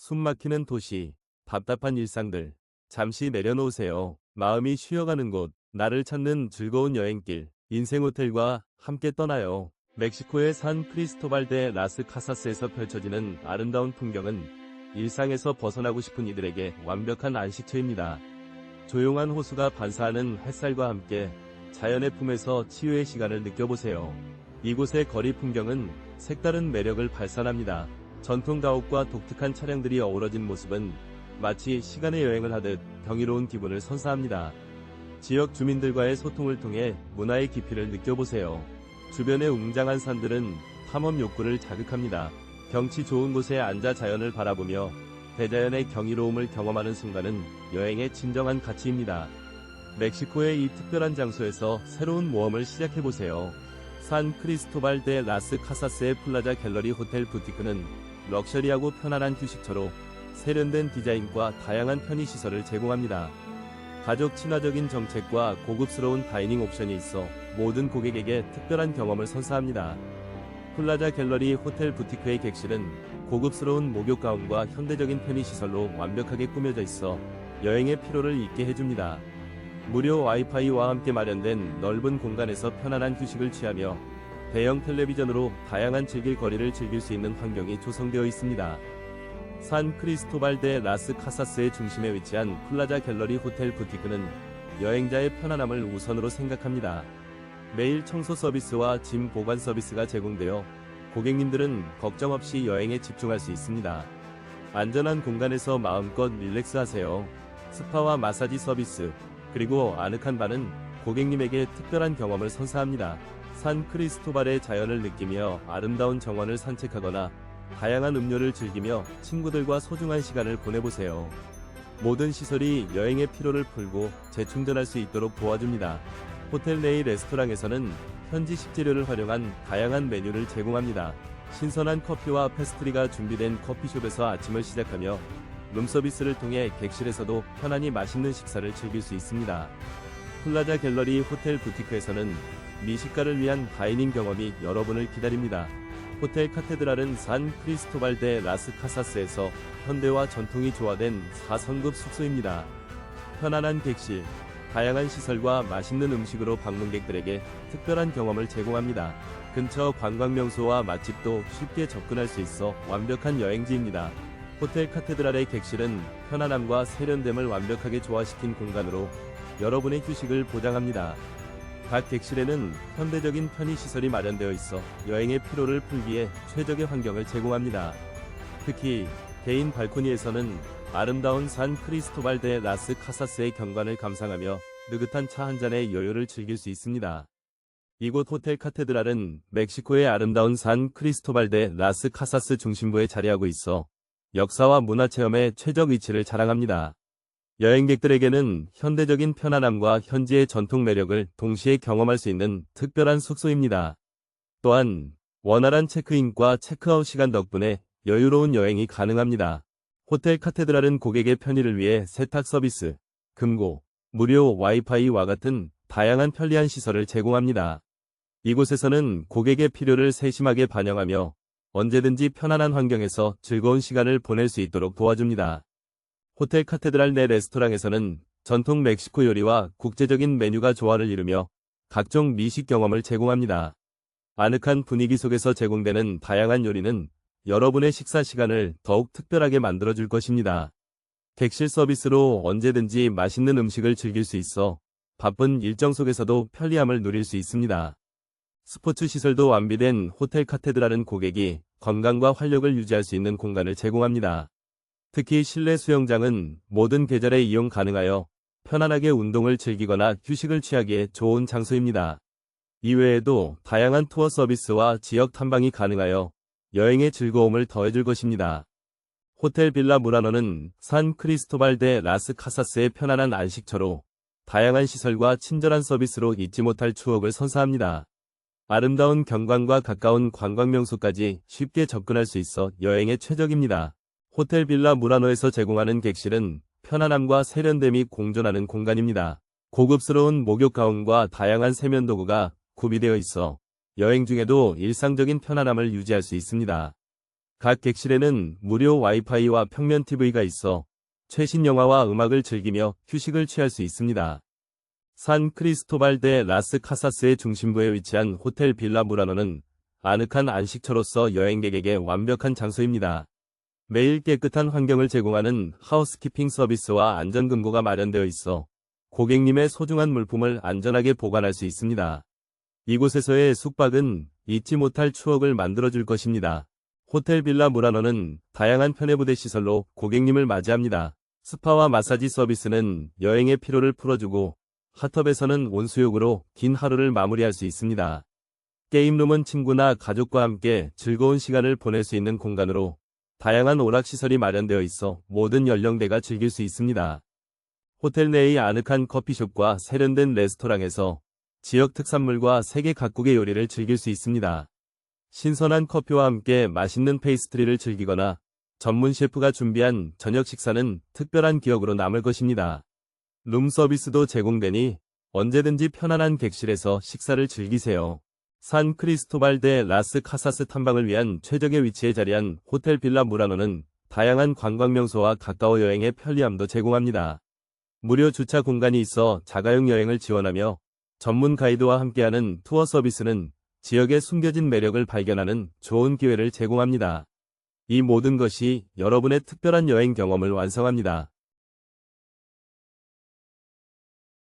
숨막히는 도시, 답답한 일상들. 잠시 내려놓으세요. 마음이 쉬어가는 곳, 나를 찾는 즐거운 여행길, 인생 호텔과 함께 떠나요. 멕시코의 산 크리스토발 데 라스 카사스에서 펼쳐지는 아름다운 풍경은 일상에서 벗어나고 싶은 이들에게 완벽한 안식처입니다. 조용한 호수가 반사하는 햇살과 함께 자연의 품에서 치유의 시간을 느껴보세요. 이곳의 거리 풍경은 색다른 매력을 발산합니다. 전통 가옥과 독특한 차량들이 어우러진 모습은 마치 시간의 여행을 하듯 경이로운 기분을 선사합니다. 지역 주민들과의 소통을 통해 문화의 깊이를 느껴보세요. 주변의 웅장한 산들은 탐험 욕구를 자극합니다. 경치 좋은 곳에 앉아 자연을 바라보며 대자연의 경이로움을 경험하는 순간은 여행의 진정한 가치입니다. 멕시코의 이 특별한 장소에서 새로운 모험을 시작해보세요. 산 크리스토발 데 라스 카사스의 플라자 갤러리 호텔 부티크는 럭셔리하고 편안한 휴식처로 세련된 디자인과 다양한 편의시설을 제공합니다. 가족 친화적인 정책과 고급스러운 다이닝 옵션이 있어 모든 고객에게 특별한 경험을 선사합니다. 플라자 갤러리 호텔 부티크의 객실은 고급스러운 목욕 가운과 현대적인 편의시설로 완벽하게 꾸며져 있어 여행의 피로를 잊게 해줍니다. 무료 와이파이와 함께 마련된 넓은 공간에서 편안한 휴식을 취하며 대형 텔레비전으로 다양한 즐길 거리를 즐길 수 있는 환경이 조성되어 있습니다. 산 크리스토발 데 라스 카사스의 중심에 위치한 플라자 갤러리 호텔 부티크는 여행자의 편안함을 우선으로 생각합니다. 매일 청소 서비스와 짐 보관 서비스가 제공되어 고객님들은 걱정 없이 여행에 집중할 수 있습니다. 안전한 공간에서 마음껏 릴렉스 하세요. 스파와 마사지 서비스, 그리고 아늑한 바는 고객님에게 특별한 경험을 선사합니다. 산 크리스토발의 자연을 느끼며 아름다운 정원을 산책하거나 다양한 음료를 즐기며 친구들과 소중한 시간을 보내보세요. 모든 시설이 여행의 피로를 풀고 재충전할 수 있도록 도와줍니다. 호텔 내의 레스토랑에서는 현지 식재료를 활용한 다양한 메뉴를 제공합니다. 신선한 커피와 페스트리가 준비된 커피숍에서 아침을 시작하며 룸서비스를 통해 객실에서도 편안히 맛있는 식사를 즐길 수 있습니다. 플라자 갤러리 호텔 부티크에서는 미식가를 위한 다이닝 경험이 여러분을 기다립니다. 호텔 카테드랄은 산 크리스토발 데 라스 카사스에서 현대와 전통이 조화된 4성급 숙소입니다. 편안한 객실, 다양한 시설과 맛있는 음식으로 방문객들에게 특별한 경험을 제공합니다. 근처 관광 명소와 맛집도 쉽게 접근할 수 있어 완벽한 여행지입니다. 호텔 카테드랄의 객실은 편안함과 세련됨을 완벽하게 조화시킨 공간으로 여러분의 휴식을 보장합니다. 각 객실에는 현대적인 편의시설이 마련되어 있어 여행의 피로를 풀기에 최적의 환경을 제공합니다. 특히 개인 발코니에서는 아름다운 산 크리스토발 데 라스 카사스의 경관을 감상하며 느긋한 차 한 잔의 여유를 즐길 수 있습니다. 이곳 호텔 카테드랄은 멕시코의 아름다운 산 크리스토발 데 라스 카사스 중심부에 자리하고 있어 역사와 문화 체험의 최적 위치를 자랑합니다. 여행객들에게는 현대적인 편안함과 현지의 전통 매력을 동시에 경험할 수 있는 특별한 숙소입니다. 또한 원활한 체크인과 체크아웃 시간 덕분에 여유로운 여행이 가능합니다. 호텔 카테드랄은 고객의 편의를 위해 세탁 서비스, 금고, 무료 와이파이와 같은 다양한 편리한 시설을 제공합니다. 이곳에서는 고객의 필요를 세심하게 반영하며 언제든지 편안한 환경에서 즐거운 시간을 보낼 수 있도록 도와줍니다. 호텔 카테드랄 내 레스토랑에서는 전통 멕시코 요리와 국제적인 메뉴가 조화를 이루며 각종 미식 경험을 제공합니다. 아늑한 분위기 속에서 제공되는 다양한 요리는 여러분의 식사 시간을 더욱 특별하게 만들어줄 것입니다. 객실 서비스로 언제든지 맛있는 음식을 즐길 수 있어 바쁜 일정 속에서도 편리함을 누릴 수 있습니다. 스포츠 시설도 완비된 호텔 카테드랄은 고객이 건강과 활력을 유지할 수 있는 공간을 제공합니다. 특히 실내 수영장은 모든 계절에 이용 가능하여 편안하게 운동을 즐기거나 휴식을 취하기에 좋은 장소입니다. 이외에도 다양한 투어 서비스와 지역 탐방이 가능하여 여행의 즐거움을 더해줄 것입니다. 호텔 빌라 무라노는 산 크리스토발 데 라스 카사스의 편안한 안식처로 다양한 시설과 친절한 서비스로 잊지 못할 추억을 선사합니다. 아름다운 경관과 가까운 관광 명소까지 쉽게 접근할 수 있어 여행에 최적입니다. 호텔 빌라 무라노에서 제공하는 객실은 편안함과 세련됨이 공존하는 공간입니다. 고급스러운 목욕 가운과 다양한 세면 도구가 구비되어 있어 여행 중에도 일상적인 편안함을 유지할 수 있습니다. 각 객실에는 무료 와이파이와 평면 TV가 있어 최신 영화와 음악을 즐기며 휴식을 취할 수 있습니다. 산 크리스토발 데 라스 카사스의 중심부에 위치한 호텔 빌라 무라노는 아늑한 안식처로서 여행객에게 완벽한 장소입니다. 매일 깨끗한 환경을 제공하는 하우스키핑 서비스와 안전금고가 마련되어 있어 고객님의 소중한 물품을 안전하게 보관할 수 있습니다. 이곳에서의 숙박은 잊지 못할 추억을 만들어줄 것입니다. 호텔 빌라 무라노는 다양한 편해부대 시설로 고객님을 맞이합니다. 스파와 마사지 서비스는 여행의 피로를 풀어주고 핫tub에서는 온수욕으로 긴 하루를 마무리할 수 있습니다. 게임룸은 친구나 가족과 함께 즐거운 시간을 보낼 수 있는 공간으로 다양한 오락시설이 마련되어 있어 모든 연령대가 즐길 수 있습니다. 호텔 내의 아늑한 커피숍과 세련된 레스토랑에서 지역 특산물과 세계 각국의 요리를 즐길 수 있습니다. 신선한 커피와 함께 맛있는 페이스트리를 즐기거나 전문 셰프가 준비한 저녁 식사는 특별한 기억으로 남을 것입니다. 룸 서비스도 제공되니 언제든지 편안한 객실에서 식사를 즐기세요. 산 크리스토발 데 라스 카사스 탐방을 위한 최적의 위치에 자리한 호텔 빌라 무라노는 다양한 관광 명소와 가까워 여행의 편리함도 제공합니다. 무료 주차 공간이 있어 자가용 여행을 지원하며 전문 가이드와 함께하는 투어 서비스는 지역의 숨겨진 매력을 발견하는 좋은 기회를 제공합니다. 이 모든 것이 여러분의 특별한 여행 경험을 완성합니다.